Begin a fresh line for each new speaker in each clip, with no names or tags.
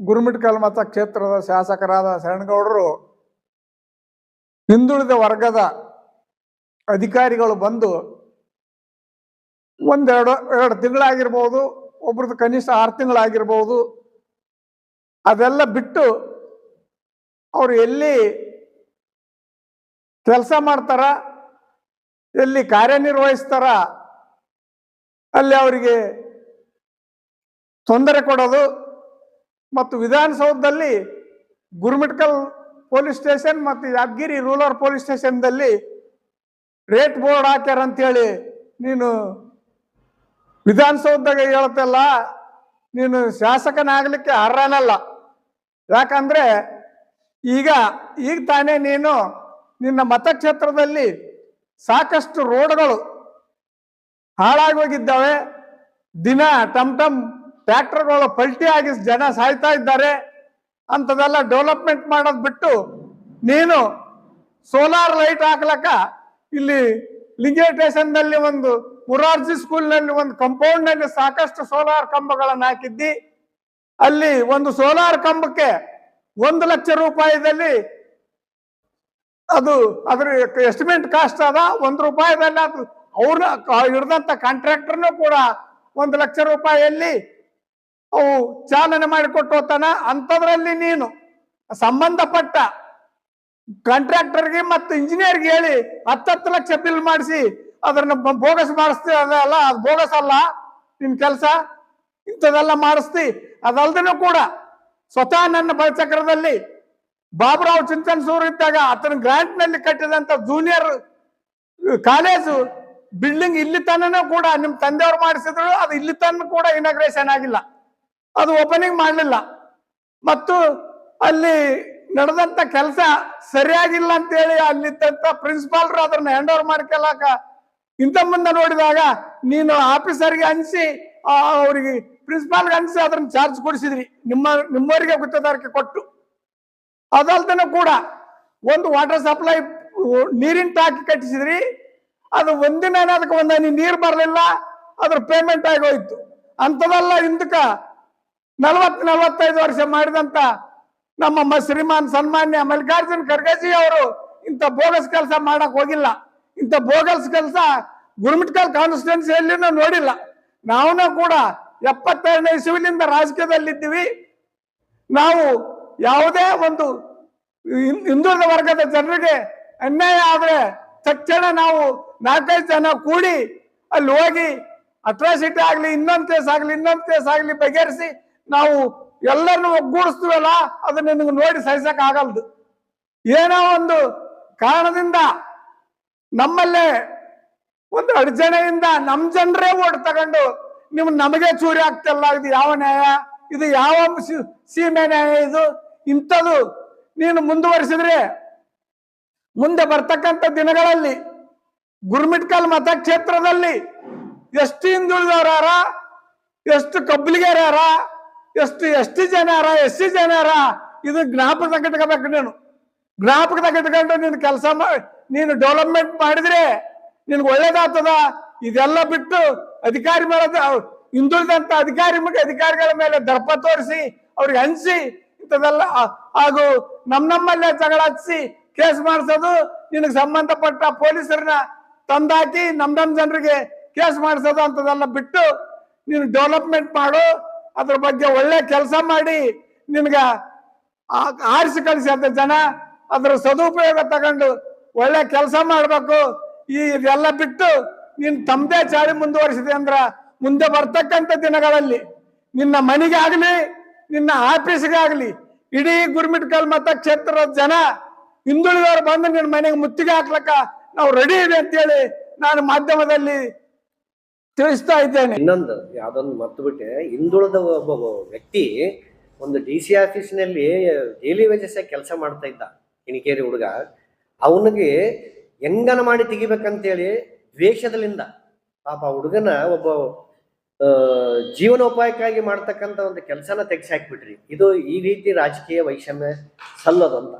ಗುರುಮಿಟ್ಕಲ್ ಮತ ಕ್ಷೇತ್ರದ ಶಾಸಕರಾದ ಶರಣಗೌಡರು ಹಿಂದುಳಿದ ವರ್ಗದ ಅಧಿಕಾರಿಗಳು ಬಂದು ಒಂದೆರಡು, ಎರಡು ತಿಂಗಳಾಗಿರ್ಬೋದು, ಒಬ್ರದ್ದು ಕನಿಷ್ಠ ಆರು ತಿಂಗಳಾಗಿರ್ಬೋದು, ಅದೆಲ್ಲ ಬಿಟ್ಟು ಅವರು ಎಲ್ಲಿ ಕೆಲಸ ಮಾಡ್ತಾರ, ಎಲ್ಲಿ ಕಾರ್ಯನಿರ್ವಹಿಸ್ತಾರ, ಅಲ್ಲಿ ಅವರಿಗೆ ತೊಂದರೆ ಕೊಡೋದು ಮತ್ತು ವಿಧಾನಸೌಧದಲ್ಲಿ ಗುರುಮಿಟ್ಕಲ್ ಪೊಲೀಸ್ ಸ್ಟೇಷನ್ ಮತ್ತು ಯಾದಗಿರಿ ರೂರಲ್ ಪೊಲೀಸ್ ಸ್ಟೇಷನ್ದಲ್ಲಿ ರೇಟ್ ಬೋರ್ಡ್ ಹಾಕ್ಯಾರ ಅಂತೇಳಿ ನೀನು ವಿಧಾನಸೌಧದಾಗ ಹೇಳ್ತಲ್ಲ ನೀನು ಶಾಸಕನಾಗಲಿಕ್ಕೆ ಅರ್ಹನಲ್ಲ. ಯಾಕಂದ್ರೆ ಈಗ ಈಗ ತಾನೇ ನೀನು ನಿನ್ನ ಮತಕ್ಷೇತ್ರದಲ್ಲಿ ಸಾಕಷ್ಟು ರೋಡ್ಗಳು ಹಾಳಾಗೋಗಿದ್ದಾವೆ ದಿನ ಟಮ್ ಟಮ್ ಟ್ರ್ಯಾಕ್ಟರ್ಗಳು ಪಲ್ಟಿ ಆಗಿ ಜನ ಸಾಯ್ತಾ ಇದ್ದಾರೆ ಅಂಥದೆಲ್ಲ ಡೆವಲಪ್ಮೆಂಟ್ ಮಾಡೋದು ಬಿಟ್ಟು ನೀನು ಸೋಲಾರ್ ಲೈಟ್ ಹಾಕ್ಲಕ್ಕ ಇಲ್ಲಿ ಲಿಂಗೇ ಸ್ಟೇಷನ್ನಲ್ಲಿ ಒಂದು ಮುರಾರ್ಜಿ ಸ್ಕೂಲ್ನಲ್ಲಿ ಒಂದು ಕಂಪೌಂಡ್ನಲ್ಲಿ ಸಾಕಷ್ಟು ಸೋಲಾರ್ ಕಂಬಗಳನ್ನು ಹಾಕಿದ್ದಿ. ಅಲ್ಲಿ ಒಂದು ಸೋಲಾರ್ ಕಂಬಕ್ಕೆ ಒಂದು ಲಕ್ಷ ರೂಪಾಯಿದಲ್ಲಿ ಅದು ಅದ್ರ ಎಸ್ಟಿಮೇಟ್ ಕಾಸ್ಟ್ ಅದ, ಒಂದು ರೂಪಾಯಿದಲ್ಲಿ ಅದು ಅವ್ರನ್ನ ಹಿಡಿದಂಥ ಕಾಂಟ್ರಾಕ್ಟರ್ನು ಕೂಡ ಒಂದು ಲಕ್ಷ ರೂಪಾಯಿಯಲ್ಲಿ ಅವು ಚಾಲನೆ ಮಾಡಿಕೊಟ್ಟು ಅಂಥದ್ರಲ್ಲಿ ನೀನು. ಸಂಬಂಧಪಟ್ಟ ಕಾಂಟ್ರಾಕ್ಟರ್ಗೆ ಮತ್ತು ಇಂಜಿನಿಯರ್ಗೆ ಹೇಳಿ ಹತ್ತತ್ತು ಲಕ್ಷ ಬಿಲ್ ಮಾಡಿಸಿ, ಅದನ್ನ ಬೋಗಸ್ ಮಾಡಿಸ್ತಿ ಅದಲ್ಲ ಅದು ಬೋಗಸ್ ಅಲ್ಲ, ನಿನ್ ಕೆಲಸ? ಇಂಥದೆಲ್ಲ ಮಾಡಿಸ್ತಿ. ಅದಲ್ದನು ಕೂಡ ಸ್ವತಃ ನನ್ನ ಬಲಚಕ್ರದಲ್ಲಿ ಬಾಬುರಾವ್ ಚಿಂತನ್ಸೂರ್ ಇದ್ದಾಗ ಆತನ ಗ್ರಾಂಟ್ನಲ್ಲಿ ಕಟ್ಟಿದಂತ ಜೂನಿಯರ್ ಕಾಲೇಜು ಬಿಲ್ಡಿಂಗ್ ಇಲ್ಲಿ ತನೂ ಕೂಡ ನಿಮ್ ತಂದೆಯವ್ರು ಮಾಡಿಸಿದ್ರು, ಅದು ಇಲ್ಲಿ ತನ ಕೂಡ ಇನಾಗ್ರೇಷನ್ ಆಗಿಲ್ಲ. ಅದು ಓಪನಿಂಗ್ ಮಾಡಲಿಲ್ಲ. ಮತ್ತು ಅಲ್ಲಿ ನಡೆದಂತ ಕೆಲಸ ಸರಿಯಾಗಿಲ್ಲ ಅಂತೇಳಿ ಅಲ್ಲಿದ್ದಂತ ಪ್ರಿನ್ಸಿಪಾಲ್ರು ಅದನ್ನ ಹ್ಯಾಂಡ್ ಓವರ್ ಮಾಡ್ಕೊಳಕ ಇಂತ ಮುಂದೆ ನೋಡಿದಾಗ ನೀನು ಆಫೀಸರ್ಗೆ ಅನ್ಸಿ ಅವ್ರಿಗೆ ಪ್ರಿನ್ಸಿಪಾಲ್ಗೆ ಅನ್ಸಿ ಅದನ್ನ ಚಾರ್ಜ್ ಕೊಡಿಸಿದ್ರಿ. ನಿಮ್ಮ, ನಿಮ್ಮವರಿಗೆ ಗುತ್ತದಾರಿಕೆ ಕೊಟ್ಟು. ಅದಲ್ದನೂ ಕೂಡ ಒಂದು ವಾಟರ್ ಸಪ್ಲೈ ನೀರಿನ ಟಾಕಿ ಕಟ್ಟಿಸಿದ್ರಿ. ಅದು ಒಂದಿನ ಅದಕ್ಕೆ ಒಂದಿನ ನೀರು ಬರಲಿಲ್ಲ, ಅದ್ರ ಪೇಮೆಂಟ್ ಆಗೋಯ್ತು. ಅಂಥದೆಲ್ಲ ಹಿಂದಕ್ಕ ನಲವತ್ ನಲವತ್ತೈದು ವರ್ಷ ಮಾಡಿದಂತ ನಮ್ಮ ಶ್ರೀಮಾನ್ ಸನ್ಮಾನ್ಯ ಮಲ್ಲಿಕಾರ್ಜುನ್ ಖರ್ಗೆಜಿ ಅವರು ಇಂಥ ಬೋಗಸ್ ಕೆಲಸ ಮಾಡಕ್ ಹೋಗಿಲ್ಲ. ಇಂಥ ಬೋಗಸ್ ಕೆಲಸ ಗುರುಮಿಟ್ಕಲ್ ಕಾನ್ಸ್ಟಿಟ್ಯೂನ್ಸಿಯಲ್ಲಿನೂ ನೋಡಿಲ್ಲ. ನಾವು ಕೂಡ ಎಪ್ಪತ್ತೆರಡನೇ ಇಸುವಿನಿಂದ ರಾಜಕೀಯದಲ್ಲಿದ್ದೀವಿ. ನಾವು ಯಾವುದೇ ಒಂದು ಹಿಂದುಳಿದ ವರ್ಗದ ಜನರಿಗೆ ಅನ್ಯಾಯ ಆದ್ರೆ ತಕ್ಷಣ ನಾವು ನಾಲ್ಕೈದು ಜನ ಕೂಡಿ ಅಲ್ಲಿ ಹೋಗಿ ಅಟ್ರಾಸಿಟಿ ಆಗ್ಲಿ ಇನ್ನೊಂದು ಕೇಸ್ ಆಗ್ಲಿ ಇನ್ನೊಂದು ಕೇಸ್ ಆಗ್ಲಿ ಬಗೆಹರಿಸಿ ನಾವು ಎಲ್ಲರನ್ನು ಒಗ್ಗೂಡಿಸ್ತೀವಲ್ಲ, ಅದು ನಿಮಗೆ ನೋಡಿ ಸಹಿಸಕ್ ಆಗಲ್ದು. ಏನೋ ಒಂದು ಕಾರಣದಿಂದ ನಮ್ಮಲ್ಲೇ ಒಂದು ಅಡಚಣೆಯಿಂದ ನಮ್ ಜನರೇ ಓಟ್ ತಗೊಂಡು ನಿಮ್ ನಮಗೆ ಚೂರಿ ಆಗ್ತಿಲ್ಲ ಇದು ಯಾವ ನ್ಯಾಯ? ಇದು ಯಾವ ಸೀಮೆ ನ್ಯಾಯ ಇದು? ಇಂಥದ್ದು ನೀನು ಮುಂದುವರಿಸಿದ್ರೆ ಮುಂದೆ ಬರ್ತಕ್ಕಂಥ ದಿನಗಳಲ್ಲಿ ಗುರುಮಿಟ್ಕಲ್ ಮತಕ್ಷೇತ್ರದಲ್ಲಿ ಎಷ್ಟು ಹಿಂದುಳಿದವರಾರ ಎಷ್ಟು ಕಬ್ಬಲಿಗೆರಾರ ಎಷ್ಟು ಎಷ್ಟು ಯಾರ ಎಸ್ ಸಿ ಜನ ಯಾರ ಇದು ಜ್ಞಾಪಕದಾಗ ಇಟ್ಕೋಬೇಕು ನೀನು. ಜ್ಞಾಪಕದಾಗ ಇಟ್ಕೊಂಡು ನೀನು ಕೆಲಸ ಮಾಡಿ ನೀನು ಡೆವಲಪ್ಮೆಂಟ್ ಮಾಡಿದ್ರೆ ನಿನ್ಗೆ ಒಳ್ಳೇದಾಗ್ತದ? ಇದೆಲ್ಲ ಬಿಟ್ಟು ಅಧಿಕಾರಿ ಮೇಲೆ, ಹಿಂದುಳಿದಂತ ಅಧಿಕಾರಿ ಅಧಿಕಾರಿಗಳ ಮೇಲೆ ದರ್ಪ ತೋರಿಸಿ, ಅವ್ರಿಗೆ ಹಂಚಿ, ಇಂಥದೆಲ್ಲ ಹಾಗೂ ನಮ್ಮ ನಮ್ಮಲ್ಲೇ ಜಗಳ ಹಚ್ಚಿ ಕೇಸ್ ಮಾಡಿಸೋದು ನಿನಗೆ ಸಂಬಂಧಪಟ್ಟ ಪೊಲೀಸರನ್ನ ತಂದಾಕಿ ನಮ್ಮ ನಮ್ಮ ಜನರಿಗೆ ಕೇಸ್ ಮಾಡಿಸೋದು ಅಂತದೆಲ್ಲ ಬಿಟ್ಟು ನೀನು ಡೆವಲಪ್ಮೆಂಟ್ ಮಾಡು. ಅದ್ರ ಬಗ್ಗೆ ಒಳ್ಳೆ ಕೆಲಸ ಮಾಡಿ ನಿನ್ಗ ಆರಿಸಿ ಕಳಿಸಿ ಅಂತ ಜನ ಅದ್ರ ಸದುಪಯೋಗ ತಗೊಂಡು ಒಳ್ಳೆ ಕೆಲಸ ಮಾಡ್ಬೇಕು. ಈ ಇದೆಲ್ಲ ಬಿಟ್ಟು ನೀನ್ ತಮ್ಮದೇ ಚಾಳಿ ಮುಂದುವರಿಸಿದೆ ಅಂದ್ರ ಮುಂದೆ ಬರ್ತಕ್ಕಂಥ ದಿನಗಳಲ್ಲಿ ನಿನ್ನ ಮನೆಗೆ ಆಗಲಿ ನಿನ್ನ ಆಫೀಸ್ಗೆ ಆಗಲಿ ಇಡೀ ಗುರುಮಿಟ್ಕಲ್ ಮತಕ್ಷೇತ್ರದ ಜನ ಹಿಂದುಳಿದವರು ಬಂದು ನಿನ್ನ ಮನೆಗೆ ಮುತ್ತಿಗೆ ಹಾಕ್ಲಕ್ಕ ನಾವು ರೆಡಿ ಇದೆ ಅಂತೇಳಿ ನಾನು ಮಾಧ್ಯಮದಲ್ಲಿ ತಿಳಿಸ್ತಾ ಇದ್ದೇನೆ.
ಇನ್ನೊಂದು, ಯಾವ್ದೊಂದು ಮರ್ತು ಬಿಟ್ಟೆ. ಹಿಂದುಳಿದ ಒಬ್ಬ ವ್ಯಕ್ತಿ ಒಂದು ಡಿ ಸಿ ಆಫೀಸ್ನಲ್ಲಿ ಡೈಲಿ ವೇಜಸ್ ಕೆಲಸ ಮಾಡ್ತಾ ಇದ್ದ. ಇಣಿಕೇರಿ ಹುಡುಗ. ಅವನಿಗೆ ಹೆಂಗನ ಮಾಡಿ ತೆಗಿಬೇಕಂತೇಳಿ ದ್ವೇಷದಲ್ಲಿಂದ ಪಾಪ ಹುಡುಗನ ಒಬ್ಬ ಜೀವನೋಪಾಯಕ್ಕಾಗಿ ಮಾಡ್ತಕ್ಕಂಥ ಒಂದು ಕೆಲಸನ ತೆಗೆಸಿ ಹಾಕ್ಬಿಟ್ರಿ ಇದು ಈ ರೀತಿ ರಾಜಕೀಯ ವೈಷಮ್ಯ ಸಲ್ಲೋದು ಅಂತ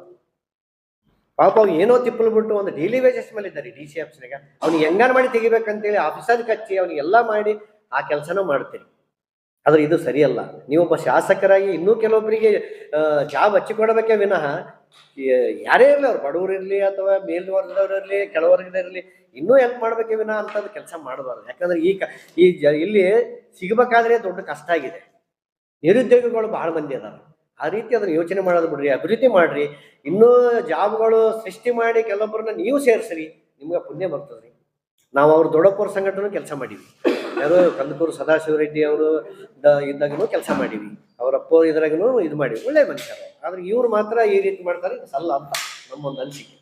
ಪಾಪ ಅವ್ ಏನೋ ತಿಪ್ಪಲು ಬಿಟ್ಟು ಒಂದು ಡೈಲಿ ವೇಜಸ್ ಮೇಲೆ ಇದ್ದಾರೆ ಡಿ ಸಿ ಆಫೀಸ್ನಾಗ ಅವ್ನಿಗೆ ಹೆಂಗಾನ ಮಾಡಿ ತೆಗಿಬೇಕಂತೇಳಿ ಆಫೀಸರ್ ಕಚ್ಚಿ ಅವ್ನಿಗೆ ಎಲ್ಲ ಮಾಡಿ ಆ ಕೆಲಸನೂ ಮಾಡ್ತೀರಿ ಆದ್ರೆ ಇದು ಸರಿಯಲ್ಲ. ನೀವೊಬ್ಬ ಶಾಸಕರಾಗಿ ಇನ್ನೂ ಕೆಲವೊಬ್ಬರಿಗೆ ಜಾಬ್ ಹಚ್ಚಿಕೊಡಬೇಕೆ ವಿನಃ ಯಾರೇ ಇರಲಿ ಅವ್ರು ಬಡವರು ಇರಲಿ ಅಥವಾ ಮೇಲ್ವರ್ಗದವ್ರು ಇರಲಿ ಇನ್ನೂ ಹೆಲ್ಪ್ ಮಾಡ್ಬೇಕೇ ವಿನಃ ಅಂತಂದು ಕೆಲಸ ಮಾಡಬಾರ್ದು. ಯಾಕಂದ್ರೆ ಈ ಈ ಇಲ್ಲಿ ಸಿಗಬೇಕಾದ್ರೆ ದೊಡ್ಡ ಕಷ್ಟ ಆಗಿದೆ. ನಿರುದ್ಯೋಗಿಗಳು ಬಹಳ ಮಂದಿ ಅದಾರ ಆ ರೀತಿ ಅದನ್ನ ಯೋಚನೆ ಮಾಡೋದು ಬಿಡ್ರಿ, ಅಭಿವೃದ್ಧಿ ಮಾಡ್ರಿ. ಇನ್ನೂ ಜಾಬ್ಗಳು ಸೃಷ್ಟಿ ಮಾಡಿ ಕೆಲವೊಬ್ಬರನ್ನ ನೀವು ಸೇರಿಸ್ರಿ, ನಿಮ್ಗೆ ಪುಣ್ಯ ಬರ್ತದ್ರಿ. ನಾವು ಅವ್ರ ದೊಡ್ಡಪ್ಪವ್ರ ಸಂಘಟನೆ ಕೆಲಸ ಮಾಡೀವಿ. ಯಾರು ಕಂದಕೂರು ಸದಾಶಿವ ರೆಡ್ಡಿ ಅವರು ಇದ್ದಾಗೂ ಕೆಲಸ ಮಾಡೀವಿ. ಅವ್ರ ಅಪ್ಪ ಇದ್ರಾಗನು ಇದು ಮಾಡಿವಿ. ಒಳ್ಳೆ ಮನುಷ್ಯರು. ಆದ್ರೆ ಇವ್ರು ಮಾತ್ರ ಈ ರೀತಿ ಮಾಡ್ತಾರೆ, ಸಲ್ಲ ಅಂತ ನಮ್ಮೊಂದು ಅನಿಸಿಕೆ.